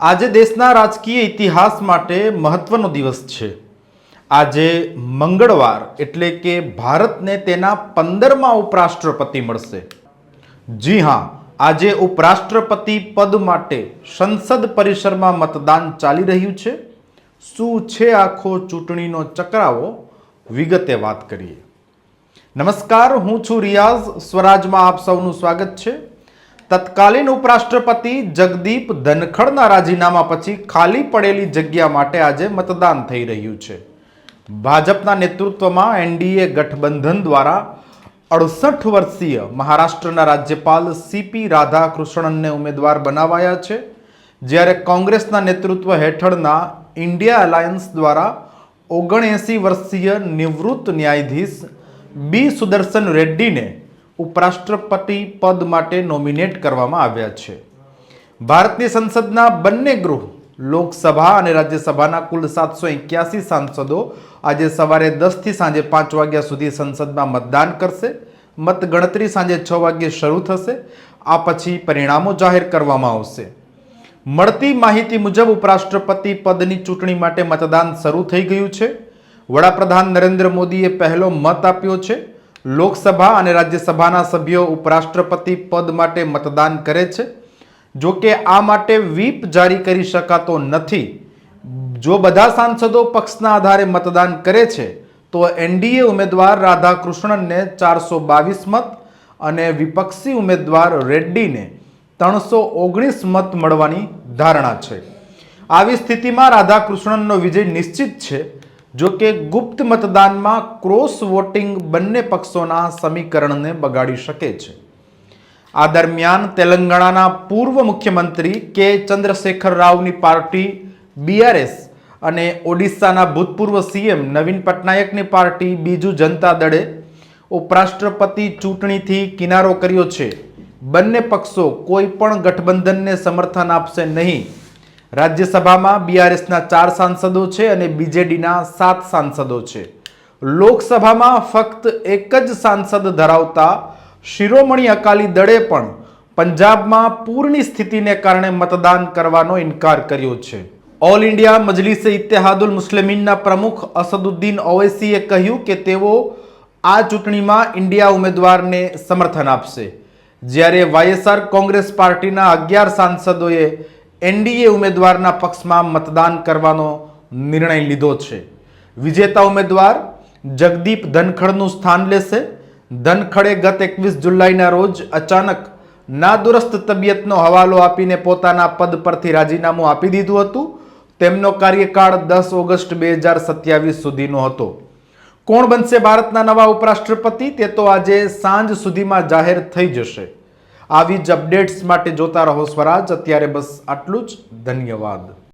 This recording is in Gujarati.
આજે દેશના રાજકીય ઇતિહાસ માટે મહત્વનો દિવસ છે. આજે મંગળવાર એટલે કે ભારતને તેના પંદરમા ઉપરાષ્ટ્રપતિ મળશે. જી હા, આજે ઉપરાષ્ટ્રપતિ પદ માટે સંસદ પરિસરમાં મતદાન ચાલી રહ્યું છે. શું છે આખો ચૂંટણીનો ચકરાવો? વિગતે વાત કરીએ. નમસ્કાર, હું છું રિયાઝ. સ્વરાજમાં આપ સૌનું સ્વાગત છે. તત્કાલીન ઉપરાષ્ટ્રપતિ જગદીપ ધનખડના રાજીનામા પછી ખાલી પડેલી જગ્યા માટે આજે મતદાન થઈ રહ્યું છે. ભાજપના નેતૃત્વમાં એનડીએ ગઠબંધન દ્વારા અડસઠ વર્ષીય મહારાષ્ટ્રના રાજ્યપાલ સીપી રાધાકૃષ્ણનને ઉમેદવાર બનાવાયા છે. જ્યારે કોંગ્રેસના નેતૃત્વ હેઠળના ઇન્ડિયા અલાયન્સ દ્વારા ઓગણએંસી વર્ષીય નિવૃત્ત ન્યાયાધીશ બી સુદર્શન રેડ્ડીને ઉપરાષ્ટ્રપતિ પદ માટે નોમિનેટ કરવામાં આવ્યા છે. ભારતની સંસદના બંને ગૃહ, લોકસભા અને રાજ્યસભાના કુલ સાતસો એક્યાસી સાંસદો આજે સવારે દસથી સાંજે પાંચ વાગ્યા સુધી સંસદમાં મતદાન કરશે. મતગણતરી સાંજે છ વાગ્યે શરૂ થશે. આ પછી પરિણામો જાહેર કરવામાં આવશે. મળતી માહિતી મુજબ ઉપરાષ્ટ્રપતિ પદની ચૂંટણી માટે મતદાન શરૂ થઈ ગયું છે. વડાપ્રધાન નરેન્દ્ર મોદીએ પહેલો મત આપ્યો છે. લોકસભા અને રાજ્યસભાના સભ્યો ઉપરાષ્ટ્રપતિ પદ માટે મતદાન કરે છે. જો કે આ માટે વ્હીપ જારી કરી શકાતો નથી. જો બધા સાંસદો પક્ષના આધારે મતદાન કરે છે, તો એનડીએ ઉમેદવાર રાધાકૃષ્ણનને ચારસો બાવીસ મત અને વિપક્ષી ઉમેદવાર રેડ્ડીને ત્રણસો ઓગણીસ મત મળવાની ધારણા છે. આવી સ્થિતિમાં રાધાકૃષ્ણનનો વિજય નિશ્ચિત છે. જો કે ગુપ્ત મતદાનમાં ક્રોસ વોટિંગ બંને પક્ષોના સમીકરણને બગાડી શકે છે. આ દરમિયાન તેલંગાણાના પૂર્વ મુખ્યમંત્રી કે ચંદ્રશેખર રાવની પાર્ટી બીઆરએસ અને ઓડિશાના ભૂતપૂર્વ સીએમ નવીન પટનાયકની પાર્ટી, બીજુ જનતા દળે ઉપરાષ્ટ્રપતિ ચૂંટણીથી કિનારો કર્યો છે. બંને પક્ષો કોઈ પણ ગઠબંધનને સમર્થન આપશે નહીં. રાજ્યસભામાં બીઆરએસના ચાર સાંસદો છે અને બીજેડીના સાત સાંસદો છે. લોકસભામાં ફક્ત એક જ સાંસદ ધરાવતા શિરોમણી અકાલી દળે પણ પંજાબમાં પૂરની સ્થિતિને કારણે મતદાન કરવાનો ઇનકાર કર્યો છે. ઓલ ઇન્ડિયા મજલિસ ઇત્તેહાદુલ મુસ્લિમીનના પ્રમુખ અસદુદ્દીન ઓવૈસીએ કહ્યું કે તેઓ આ ચૂંટણીમાં ઇન્ડિયા ઉમેદવારને સમર્થન આપશે. જ્યારે વાયએસઆર કોંગ્રેસ પાર્ટીના અગિયાર સાંસદોએ એનડીએ ઉમેદવારના પક્ષમાં મતદાન કરવાનો નિર્ણય લીધો છે. વિજેતા ઉમેદવાર જગદીપ ધનખડનું સ્થાન લેશે. ધનખડે ગત એકવીસ જુલાઈના રોજ અચાનક નાદુરસ્ત તબિયતનો હવાલો આપીને પોતાના પદ પરથી રાજીનામું આપી દીધું હતું. તેમનો કાર્યકાળ દસ ઓગસ્ટ બે હજાર સત્યાવીસ સુધીનો હતો. કોણ બનશે ભારતના નવા ઉપરાષ્ટ્રપતિ તે તો આજે સાંજ સુધીમાં જાહેર થઈ જશે. આવી જ અપડેટ્સ માટે જોતા રહો સ્વરાજ. અત્યારે બસ આટલું જ. ધન્યવાદ.